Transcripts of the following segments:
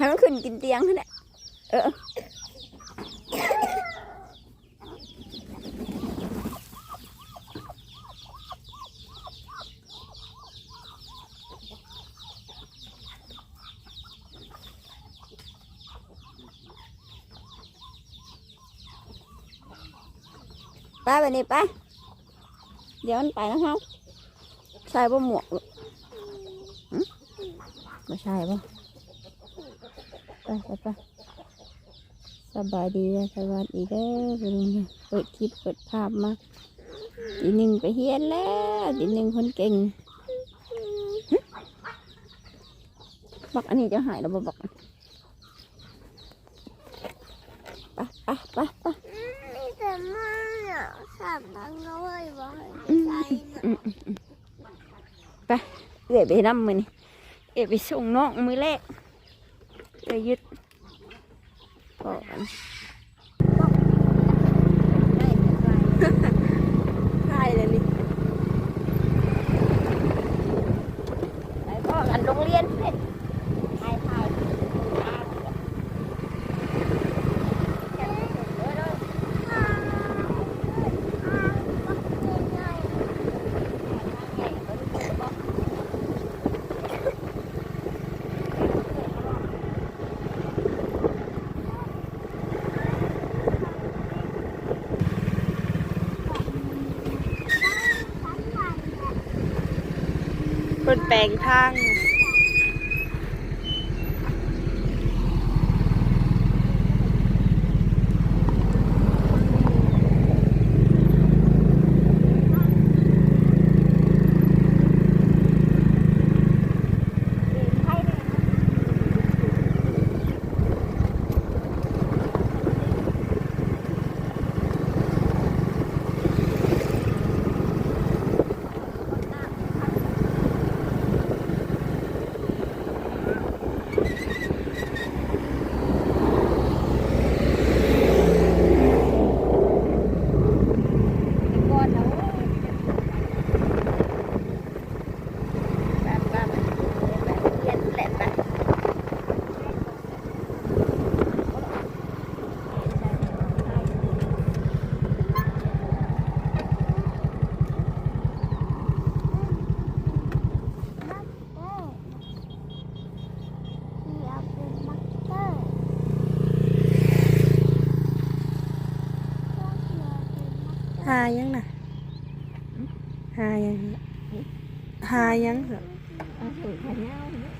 ให้มันขึ้นกินเตียงนั่นแหละเออไปไปนี่ไปเดี๋ยวมันไปนะครับใส่บ่หมวกไม่ใช่บ่ไป ไปไปสบายดีเลยสวัสดีเด้อไปลุงเนี่ยเปิดคลิปเปิดภาพมาทีหนึ่งไปเฮียนแล้วทีหนึ่งคนเก่งหึบอกอันนี้จะหายแล้วบ่บอกไปไปไปไปมีแต่มันอะสามทั้งเลยว่าอืมใจอืมอืมอืมไปเอ๋ไปน้ำมือนี่เอ๋ไปส่งน้องมือแรก จะยึดก่อนใช่เลยนี่ไปพ่อกันโรงเรียนเพรไปไปคน แปลงทาง ก่อนนะแบบแบบแบบเรียนแหละแบบ ที่เอาเป็นมักเตอร์ หายังน่ะหายังหายังเหรอเอาถุงขายาวเนี่ย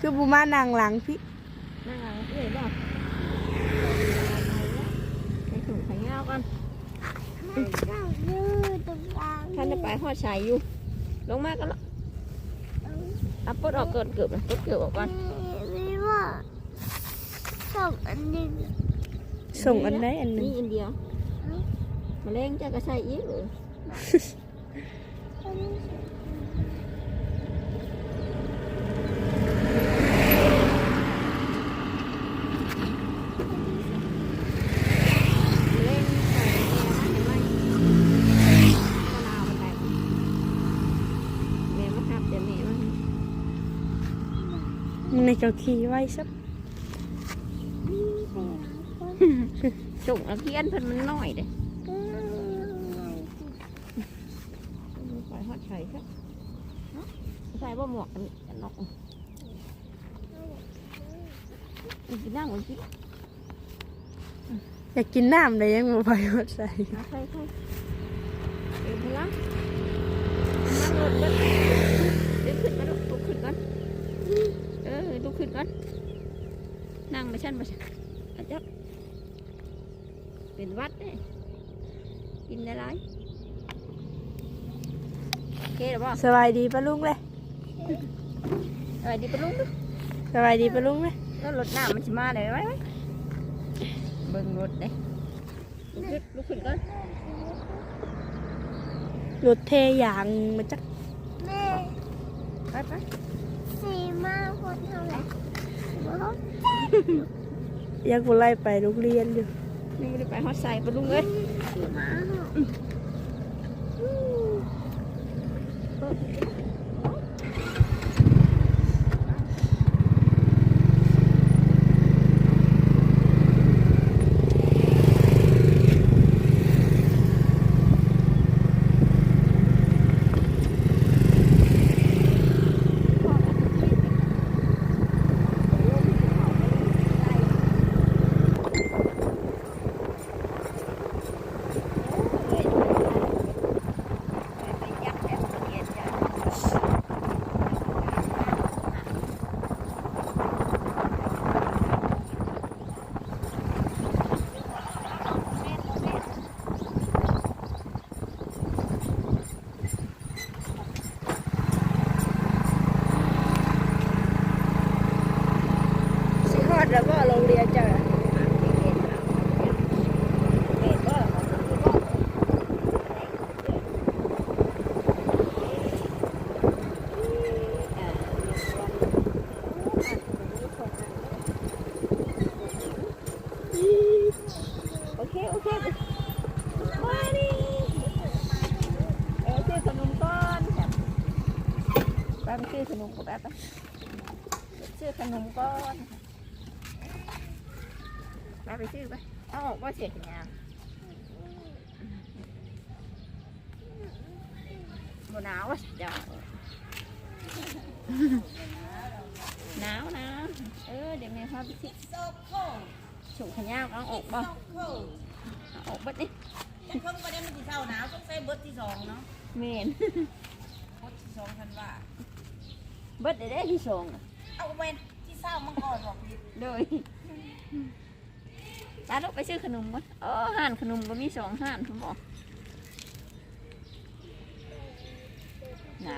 คือบุมานางหลังพี่นั่งเอาเอ้ยบอกไปถุงขายาวกันเจ้ายืดตรงกลางท่านจะไปหอดชายอยู่ ลงมากันละเอาปลดออกเกินเกือบนะปลดเกือบออกก่อนนี่ว่าสองอันหนึ่งส่งอันไหนอันหนึงนี่อินเดีย มาเล่งจะกระชายอีกเลยเล่นใส่แม่ให้ไหมมะนาวมันแตกแม่มาครับเดี๋ยวแม่มามึงในเจ้าขี่ไว้สักส่งอาเพียนเพิ่นมันน้อยเด้ใส่ฮอดใส่ครับใส่บ่หมวกกันกันนกอีกนั่ง อยากกินน้ำเลยยังมาไปหมดใส่เอาใส่ใส่เอ็นพลังนั่งรถเด้อเดี๋ยวขึ้นมาลุกลุกขึ้นก่อนเออลุกขึ้นก่อนนั่งมาชั้นมาชั้นอาจับเป็นวัดเด้กินอะไรโอเคหรือเปล่าสบายดีปะลุงเลยสวัสดีปะลุงสบายดีปะลุงเลย แล้วรถน้ำมันจะมาเลยไว้ไว้เบิ่งรถเด้ลุกขึ้นลุกขึ้นก่อนรถเทยางมาจักแม่ไปไปสีมาคนเท่าไหร่บอกยังบุไล่ไปโรงเรียนอยู่นี่ไม่ได้ไปฮอดใส่ปะลุงเอ้ยสีมาเหรอ ขนมกับแบบไปซื้อขนมก่อนไปไปซื้อไปเอาออกว่าเสียขยาง บหนาวอะจ้ะหนาวนะเออเดี๋ยวแม่พาไปซื้อฉุกขยางเอาออกบ่เอาออกบัดนี่ยังเพิ่งประเด็นมันที่เศร้าหนาวต้องใส่เบิร์ดที่สองเนาะเมนเบิร์ดที่สองพันว่าเบิดได้ได้ที่สองน่ะเอาเวนที่เศร้ามังกรบอกผิดโดยตาลูกไปซื้อขนมก่อนอ๋อห่านขนมก็มีสองห่านผมบอกหนา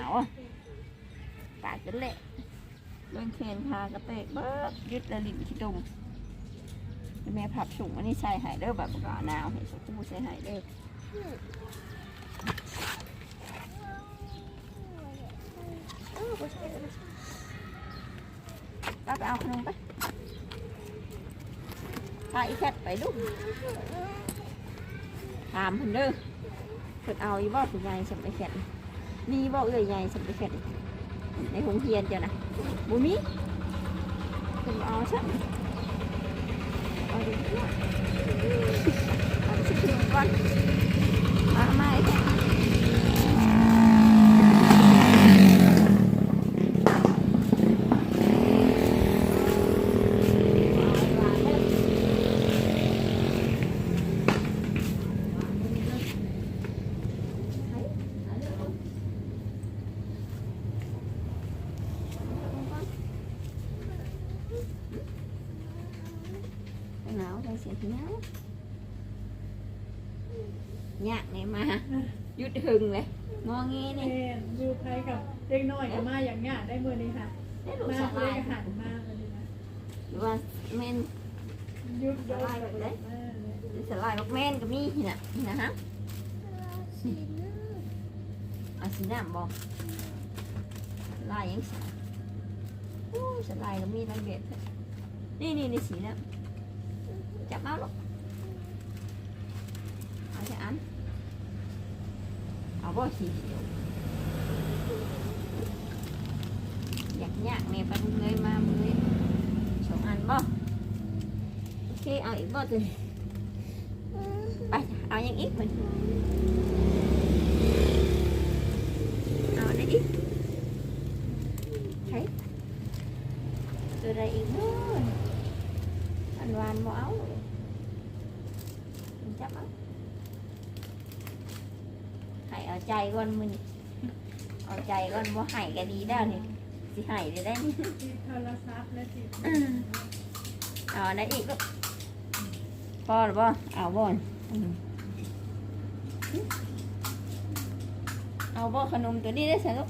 วอะ ปากจะเละเล่นเคนพากระเตะเบิดยึดระลิมที่ตุ่มแม่ผับสูงอันนี้ใส่ไห้เด้อแบบก็หนาวให้สกคู่ใส่ไห้เด้อเอบ่ใช่บ่ใช่ก็ไปเอาขนมไปพาอีแคทไปลูกถามเพิ่นเด้อเพิ่นเอาอีบ่คุณยายสำไปแคท มีบ่เอื้อยยายสำไปแคทในหงเฮียนเจ้านะบุมีคุณเอาซะเอาเดี๋ยวเดี๋ยวเอาไปซื้อขนมก่อนเอามาไอ้แคท หนาวใจเสียทีหนาว nhạc này mà dứt hừng này ngon nghe เอ็ này นดูใครกับเด็กน้อยกับมาอย่างเงี้ยได้มือนี้ค่ะ đấy đủ มา xà เลย lai หันมาวันนี้นะ và men ยุบโดนแบบไหนเออ xà lai bọc men cái mi nè nè hả สีน้ เอกียอยากยากแม่ปันเลยมาเลยสองอันบ่โอเคเอาอีกบ่เลยไปเอาอย่างอีกเหมือนได้อีกใช่ตัวอะไรอีกเนาะอันวานบ่เอามันจับเอา ให้เอาใจก่อนมึงเอาใจก่อนบ่ให้ก็ดีแล้วนี่สิให้ได้ได้นี่ติดโทรศัพท์และติดเอาได้อีกลูกพอหรือบ่เอาบ่อนอืมเอาบ่ขนมตัวนี้ได้สิลูก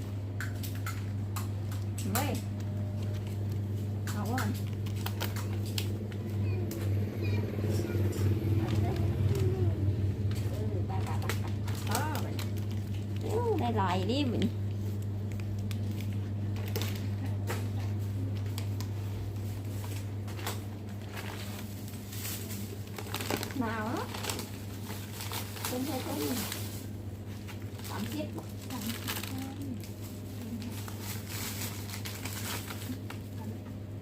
เว้ยเอาบ่อนเอาเด้อเออไปไปไปไปอ๋อไปเอ้าได้หลายดิมันหนาวเนาะเป็นไงต้นสามสิบสามสิบ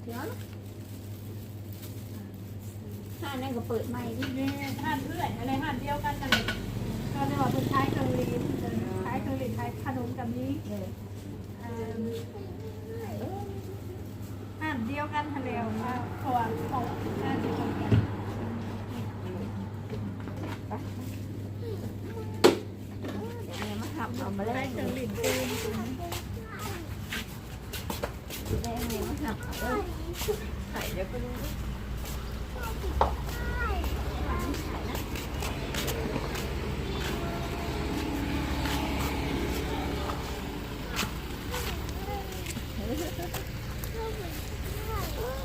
เดี๋ยวนะ ห้านั่นก็เปิดใหม่ดินี่หันเพื่อนอะไรหันเดียวกันนั่นเลยก็เรียกว่าเป็นคล้ายเครื่องลิ้นคล้ายเครื่องลิ้นคล้ายขนมกับนี้เออเอ่อหันเดียวกันทะเลวค่ะเพราะว่าของน่าจะตรงกันเดี๋ยวแม่มาทำเอามาคเล่ล้ายนเครื่องลิ้นตีนแม่แม่มาทำเอาเลยไข่เดี๋ยวก็รู้ไข่นะ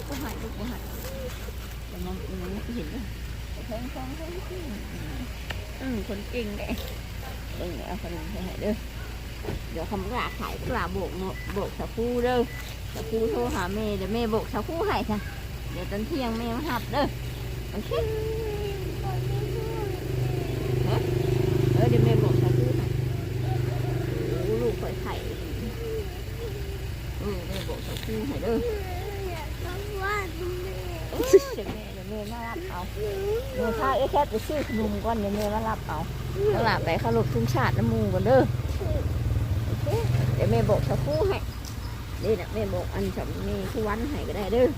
กูหายกูหายแต่มองอีกนิด เห็นเลยแทงฟองแทงที่อืมคนเก่งเด้เบิ่งเอาขนมให้เด้อเดี๋ยวคำกราขายกราโบกเนาะโบกสะพูเด้อสะพูโทรหาแม่เดี๋ยวแม่โบกสะพูให้จ้ะเดี๋ยวตอนเที่ยงแม่มาหับเด้อโอเคเออเดี๋ยวแม่โบกสะพูให้โอ้ลูกข่อยไข่ลูออแม่บอกเขาคู่ให้เด้อ อยากมาว่าดูแม่ เดี๋ยวแม่เดี๋ยวแม่มารับเอาแม่พาไอ้แค่ไปซื้อขนมก่อนเดี๋ยวแม่มารับเอาตลาดไปขาลบทุ่งชาติน้ำมูก่อนเด้อเดี๋ยวแม่บอกเขาคู่ให้นี่นะแม่บอกอันฉันมีคู่วันให้ก็ได้เด้อ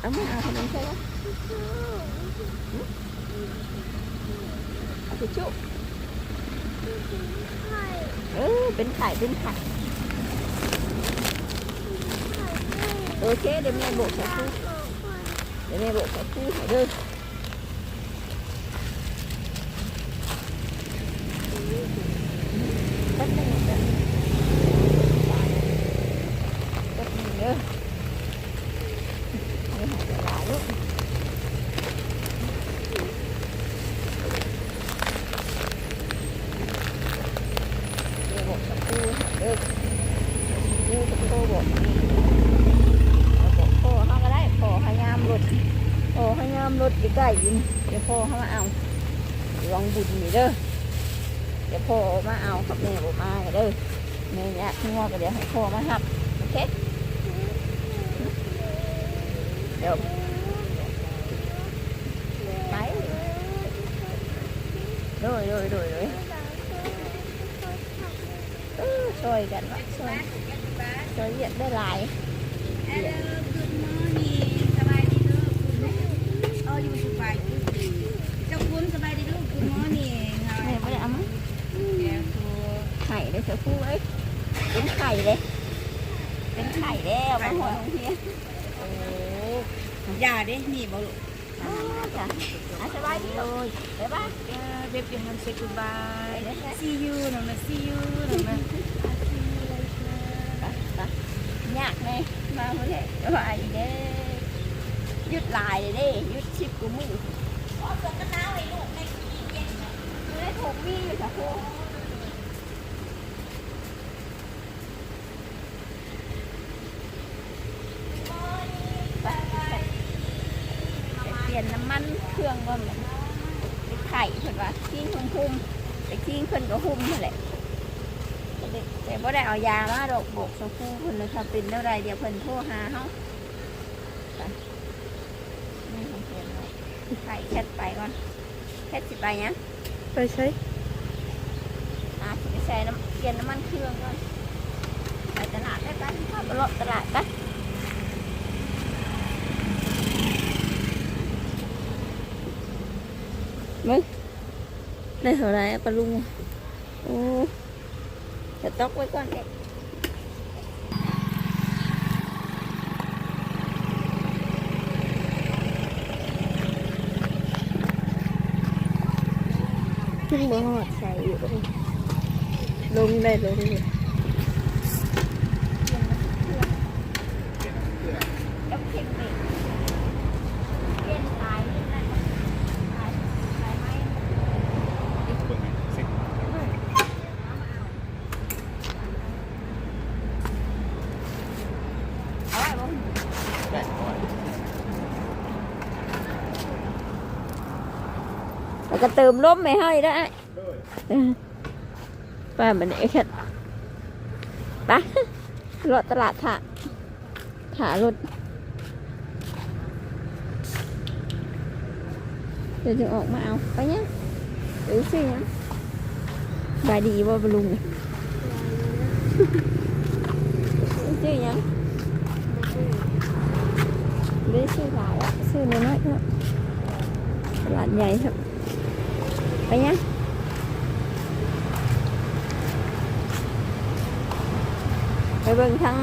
เอาไม่เอาขนมใช่ไหมเอาทิชชู่เออเป็นไข่เป็นไข่โอเคเดี๋ยวแม่บอกเขาคู่ แม่บอกเขาคู่ให้เด้อแป๊บนึงแป๊บนึงแป๊บนึงเด้อเดี๋ยวหายใจหลายลูกเดี๋ยวบอกเขาคู่ให้เด้อคู่กับโตบอกนี่ เอาบอกพ่อเขาก็ได้พ่อพยายามรถพ่อพยายามรถใกล้ๆยินเดี๋ยว พ่อเขามาเอาลองบุญนี่เด้อเดี๋ยวพ่อมาเอากับแม่บมาเด้อแม่อยากงัวก็เดี๋ยวให้พ่อมาหับโอเคเดี๋ยวไปโดยโดยโดยโดยช่วยกันวะช่วยช่วยเยียดได้หลาย Hello good morning สบายดีลูกเอออยู่สบายดีเจ้าคุณสบายดีลูก good morning แม่ไม่ได้เอามั้ง แกคือ ไข่เลยเสือคู่เอ้ยเป็นไข่เลยเป็นไข่แล้วมาหัวลงเพีย โอ้ ยาเด้นี่บ่ลูกอ่าจ้ะอะสบายดีเลยเดี๋ยวบ้านเออเบบ your hand say goodbye เดี๋ยวไป see you น้องนะ see you น้องนะไปยากเลยมาเมื่อไหร่สบายดีเด้หยุดลายเลยเด้หยุดชิปกูมือขอส่งกันหนาวให้ลูกในที่เย็นไม่ได้ถูกมีอยู่จ้ะครูไปไปไปเป ลี่ยนน้ำมันเครื่องก่อนเลยไปไข่เพิ่นว่าทิ้งหุ่มหุ่มไปทิ้งเพิ่นก็หุ่มนั่นแหละแต่บ่ได้เอายามาดอกบอกสักครู่เพิ่นเลยค่ะเป็นเท่าไรเดี๋ยวเพิ่นโทรหาเฮาไปนี่ของเพิ่นไว้ไข่แคทไปก่อนแคทสิไปยังไปใช้อาสิไปใส่น้ำเปลี่ยนน้ำมันเครื่องก่อนไปตลาดได้กันเข้าไปเลาะตลาดกัน มึงได้เท่าไรปลาลุงโอ้จะตอกไว้ก่อนเด็กขึ้นบ่หอดใส่อยู่ลงได้ลงเลยกับเทคนิคเปลี่ยนสายนี่นะสายสายไม้ เอาไว้บ่แล้ว ก็เติมล้มไม่ให้ได้ป้ามันไอ้แค่ไปรถตลาดถ่าถ่ารถเดี๋ยวจะออกมาเอาไปเนี่ยหรือสิเนี่ยบายดีว่าบลุงเนี่ยชื่อยังไม่ได้ชื่อหลายอะชื่อน้อยๆครับตลาดใหญ่ครับ ไปยังไปเบิ่งทั้ง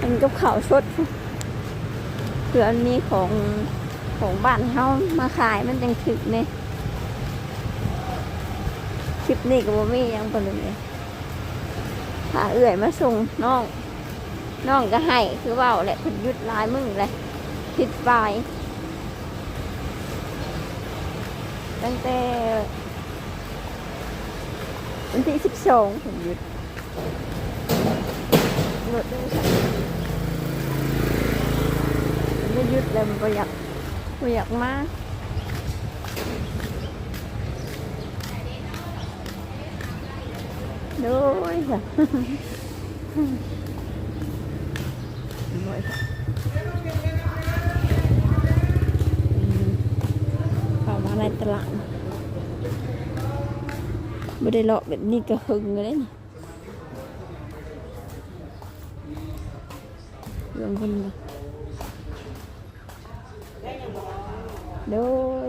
อันกับข่าวสดเผื่อนนี้ของของบ้านเฮามาขายมันจังถึกเนี่ยคลิปนี้ก็บ่มียังปนเลยถ้าเอื่อยมาส่งน้องน้องก็ให้คือเว่าแหละเพิ่นหยุดลายมึงเลยผิดไปลาย ตั้งแต่วันที่สิบสองผมหยุดหยุดด้วยค่ะไม่หยุดเลยมันก็อยากก็อยากมาโดยค่ะบ่อยค่ะ มาในตลาดไม่ได้เลาะแบบนี้ก็หึงเลยนี่เรื่องคนบ่โดย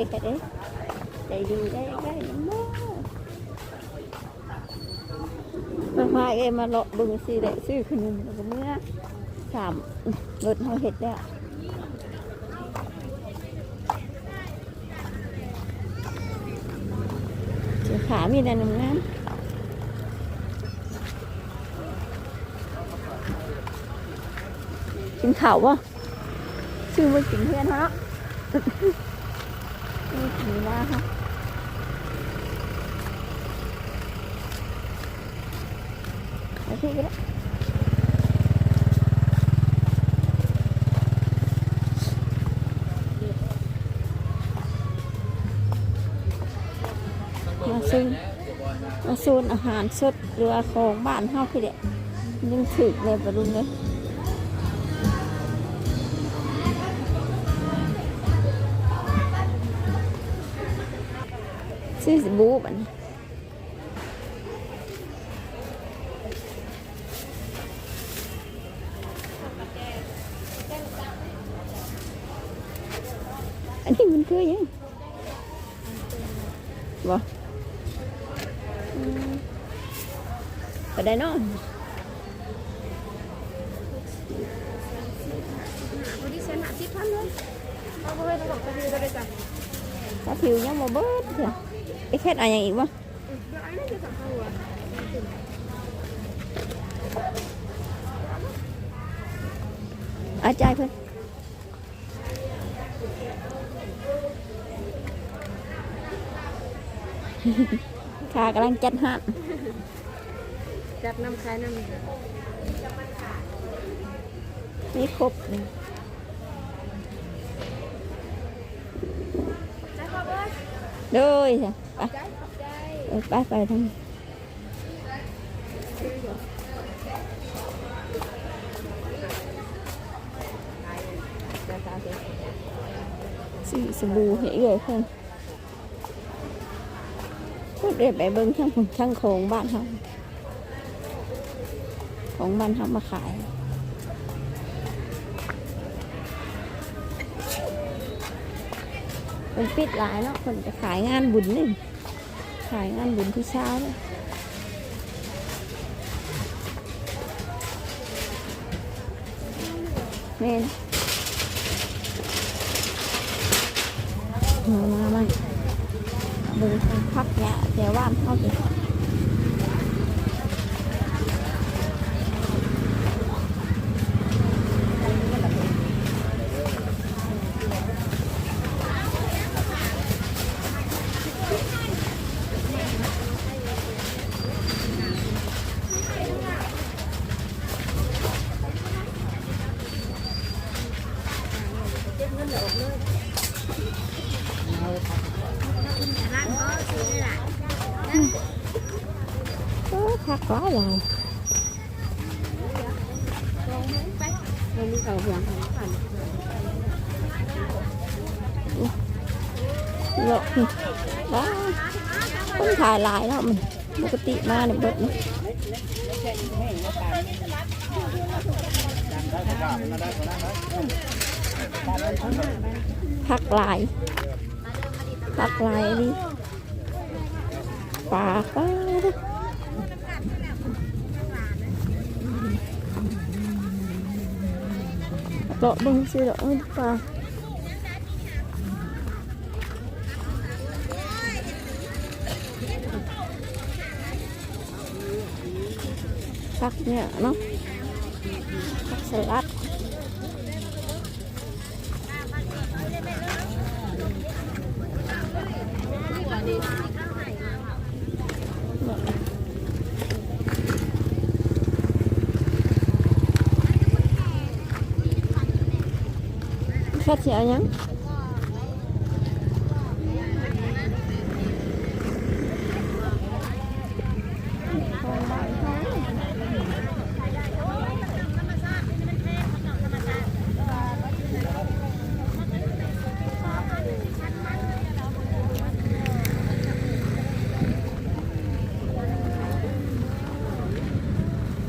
ได้ก็ได้ได้ดูได้ได้ยังบ่มาพาเอมาเลาะบึงสิได้ซื้อขนมแล้วก็เมื่อสามรถเขาเห็ดแล้วขา มีแต่หน้ำงามกินข้าววะซื้อมากินเพื่อนเขาเนาะ นี่นะฮะเอาที่ก็ได้มาซื้อมาซูนอาหารสดหรือของบ้านเฮาคือเด็ยังถึกเลยปะลุงเลย ซื้อสบู่บันอันนี้มันคือยังบ่อืมก็ได้นาะวันนี้เซ็นหาสิบพันเลยเอาไปเลยต้องบอกไปดูได้จ้ะถ้าผิวยังบ่เบิดเถอะ ไอ้แค่อะไรอย่างอีกบ่เดี๋ยวไอ้นี่จะสั่งข้าวหัวอาจารย์เพิ่อนขากำลังจัดห้านจัดน้ำคายน้ำมีครบเลยเลยเด้ยจ้ะ ไปไปไปทางนี้ซื้อสบู่ให้เอื้อยเพิ่นพูดเรียบไปเบิ่งทั้งผงทั้งของบ้านเฮาของบ้านเฮามาขายมันปิดหลายเนาะคนจะขายงานบุญนี่ ขายงานบุญที่เช้าเลยเมนมามามาเบิ่งทางพักเนี่ยแถวบ้านเขาสิโอ้พักหลายหลาย มันมีเก่าหัวของขันเลาะว้าคนถ่ายหลายแล้วมันปกติมาเนี่ยเบิดนะพักลายพักลายนนี้ปลาป้า ตอาะบึงสิเลาะมันปลาพักเนี่ยเนาะพักสลัด แค่เสียยัง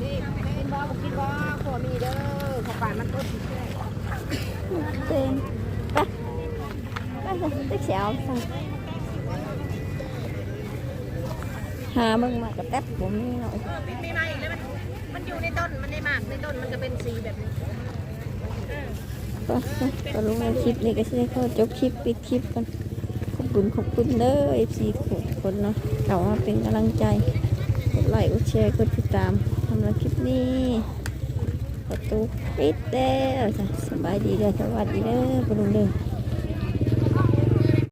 นี่เป็นบ่บ่คิดบ่ขอมีเด้อขอป่านมันต้น เต็มไปไปสิติ๊ก เสียวสั่งหามึงมากระแทบผมนี่หน่อยเออปิดมีมาอีกแล้วมันมันอยู่ในต้นมันได้มากในต้นมันจะเป็นสีแบบนี้ก็ก็รู้ว่าคลิปนี้ก็จะได้เขาจบคลิปปิดคลิปกันขอบคุณขอบคุณเด้อ FC ทุกคนเนาะเขามาเป็นกำลังใจกดไลค์กดแชร์กดติดตามทำล้วคลิปนี้ประตูปิดแล้วจ้ะสบายดีเด้อสวัสดีเด้อปรุงเด้อ